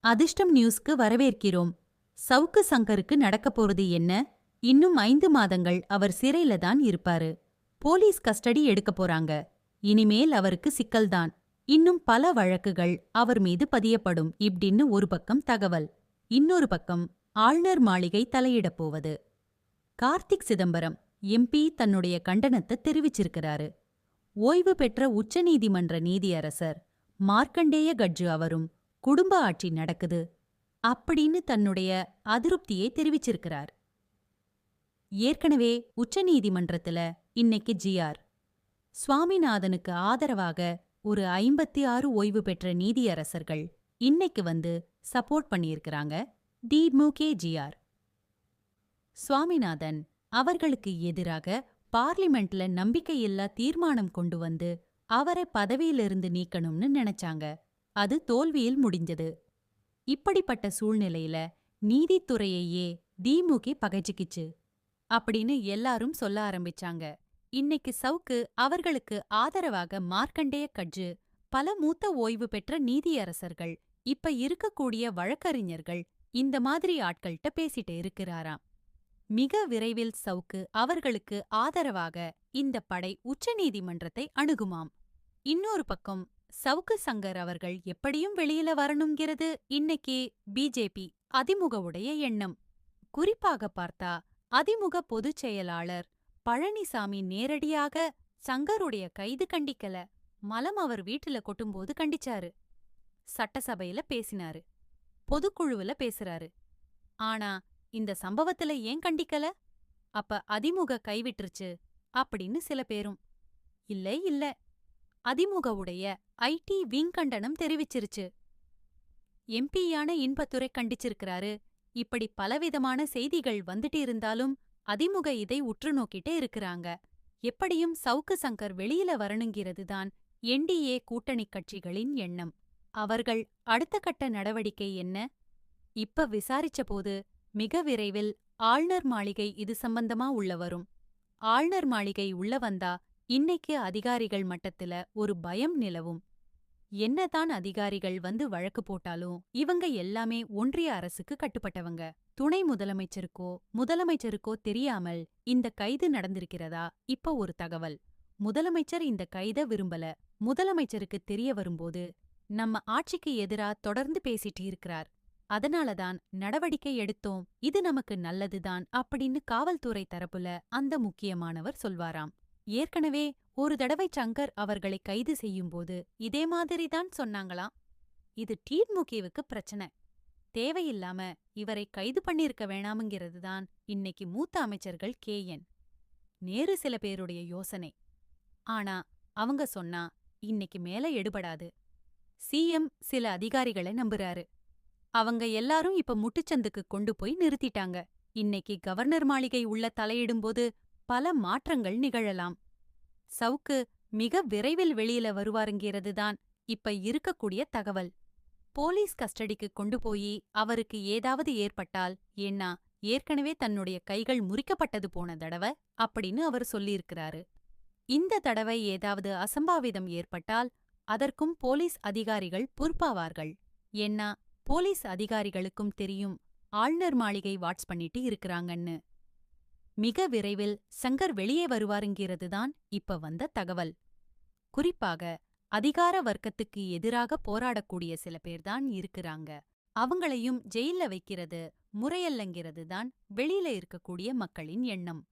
அதிர்ஷ்டம் நியூஸ்க்கு வரவேற்கிறோம். சவுக்கு சங்கருக்கு நடக்கப் போறது என்ன? இன்னும் ஐந்து மாதங்கள் அவர் சிறையில தான் இருப்பாரு. போலீஸ் கஸ்டடி எடுக்க போறாங்க. இனிமேல் அவருக்கு சிக்கல்தான். இன்னும் பல வழக்குகள் அவர் மீது பதியப்படும் இப்படின்னு ஒரு பக்கம் தகவல். இன்னொரு பக்கம் ஆளுநர் மாளிகை தலையிடப் போவது. கார்த்திக் சிதம்பரம் எம்பி தன்னுடைய கண்டனத்தை தெரிவிச்சிருக்கிறாரு. ஓய்வு பெற்ற உச்சநீதிமன்ற நீதியரசர் மார்க்கண்டேய கட்ஜு அவரும் குடும்ப ஆட்சி நடக்குது அப்படின்னு தன்னுடைய அதிருப்தியை தெரிவிச்சிருக்கிறார். ஏற்கனவே உச்சநீதிமன்றத்துல இன்னைக்கு ஜிஆர் சுவாமிநாதனுக்கு ஆதரவாக ஒரு ஐம்பத்தி ஆறு ஓய்வு பெற்ற நீதியரசர்கள் இன்னைக்கு வந்து சப்போர்ட் பண்ணியிருக்கிறாங்க டிமுகே ஜிஆர் சுவாமிநாதன் அவர்களுக்கு எதிராக பார்லிமெண்ட்ல நம்பிக்கையில்லா தீர்மானம் கொண்டு வந்து அவரை பதவியிலிருந்து நீக்கணும்னு நினைச்சாங்க. அது தோல்வியில் முடிஞ்சது இப்படிப்பட்ட சூழ்நிலையில நீதித்துறையையே திமுக பகைச்சிக்கிச்சு அப்படின்னு எல்லாரும் சொல்ல ஆரம்பிச்சாங்க. இன்னைக்கு சவுக்கு அவர்களுக்கு ஆதரவாக மார்க்கண்டேய கட்ஜு பல மூத்த ஓய்வு பெற்ற நீதியரசர்கள் இப்ப இருக்கக்கூடிய வழக்கறிஞர்கள் இந்த மாதிரி ஆட்கள்கிட்ட பேசிட்டு இருக்கிறாராம். மிக விரைவில் சவுக்கு அவர்களுக்கு ஆதரவாக இந்த படை உச்சநீதிமன்றத்தை அணுகுமாம். இன்னொரு பக்கம் சவுக்கு சங்கர் அவர்கள் எப்படியும் வெளியில வரணுங்கிறது இன்னைக்கு பிஜேபி அதிமுகவுடைய எண்ணம். குறிப்பாக பார்த்தா அதிமுக பொதுச் செயலாளர் பழனிசாமி நேரடியாக சங்கருடைய கைது கண்டிக்கல. மலம் அவர் வீட்டுல கொட்டும்போது கண்டிச்சாரு. சட்டசபையில பேசினாரு. பொதுக்குழுவுல பேசுறாரு. ஆனா இந்த சம்பவத்துல ஏன் கண்டிக்கல? அப்ப அதிமுக கைவிட்டுருச்சு அப்படின்னு சில பேரும். இல்லை இல்ல. அதிமுகவுடைய ஐடி விங் கண்டனம் தெரிவிச்சிருச்சு. எம்பியான இன்பத்துறை கண்டிச்சிருக்கிறாரு. இப்படி பலவிதமான செய்திகள் வந்துட்டு இருந்தாலும் அதிமுக இதை உற்று நோக்கிட்டே இருக்கிறாங்க. எப்படியும் சவுக்கு சங்கர் வெளியில வரணுங்கிறது தான் என்டிஏ கூட்டணிக் கட்சிகளின் எண்ணம். அவர்கள் அடுத்த கட்ட நடவடிக்கை என்ன? இப்ப விசாரிச்ச போது மிக விரைவில் ஆளுநர் மாளிகை இது சம்பந்தமா உள்ள வரும். ஆளுநர் மாளிகை உள்ள வந்தா இன்னைக்கு அதிகாரிகள் மட்டத்துல ஒரு பயம் நிலவும். என்னதான் அதிகாரிகள் வந்து வழக்கு போட்டாலும் இவங்க எல்லாமே ஒன்றிய அரசுக்கு கட்டுப்பட்டவங்க. துணை முதலமைச்சருக்கோ முதலமைச்சருக்கோ தெரியாமல் இந்த கைது நடந்திருக்கிறதா? இப்ப ஒரு தகவல். முதலமைச்சர் இந்த கைத விரும்பல. முதலமைச்சருக்கு தெரிய வரும்போது நம்ம ஆட்சிக்கு எதிரா தொடர்ந்து பேசிட்டு இருக்கிறார். அதனாலதான் நடவடிக்கை எடுத்தோம். இது நமக்கு நல்லதுதான் அப்படின்னு காவல்துறை தரப்புல அந்த முக்கியமானவர் சொல்வாராம். ஏற்கனவே ஒரு தடவை சங்கர் அவர்களை கைது செய்யும்போது இதே மாதிரிதான் சொன்னாங்களாம் இது டிமுகவுக்கு பிரச்சனை. தேவையில்லாம இவரை கைது பண்ணிருக்க வேணாமுங்கிறதுதான் இன்னைக்கு மூத்த அமைச்சர்கள் கே என் நேரு சில பேருடைய யோசனை. ஆனா அவங்க சொன்னா இன்னைக்கு மேல எடுபடாது. சிஎம் சில அதிகாரிகளை நம்புறாரு. அவங்க எல்லாரும் இப்ப முட்டுச்சந்துக்கு கொண்டு போய் நிறுத்திட்டாங்க. இன்னைக்கு கவர்னர் மாளிகை உள்ள தலையிடும்போது பல மாற்றங்கள் நிகழலாம். சவுக்கு மிக விரைவில் வெளியில வருவாருங்கிறதுதான் இப்ப இருக்கக்கூடிய தகவல். போலீஸ் கஸ்டடிக்கு கொண்டு போய் அவருக்கு ஏதாவது ஏற்பட்டால் ஏன்னா ஏற்கனவே தன்னுடைய கைகள் முறிக்கப்பட்டது போன தடவை அப்படின்னு அவர் சொல்லியிருக்கிறாரு. இந்த தடவை ஏதாவது அசம்பாவிதம் ஏற்பட்டால் அதற்கும் போலீஸ் அதிகாரிகள் பொறுப்பாவார்கள். ஏன்னா போலீஸ் அதிகாரிகளுக்கும் தெரியும் ஆளுநர் மாளிகை வாட்ச் பண்ணிட்டு இருக்கிறாங்கன்னு. மிக விரைவில் சங்கர் வெளியே வருவாருங்கிறதுதான் இப்ப வந்த தகவல். குறிப்பாக அதிகார வர்க்கத்துக்கு எதிராக போராடக்கூடிய சில பேர்தான் இருக்கிறாங்க. அவங்களையும் ஜெயில்ல வைக்கிறது முறையல்லங்கிறது தான் வெளியில இருக்கக்கூடிய மக்களின் எண்ணம்.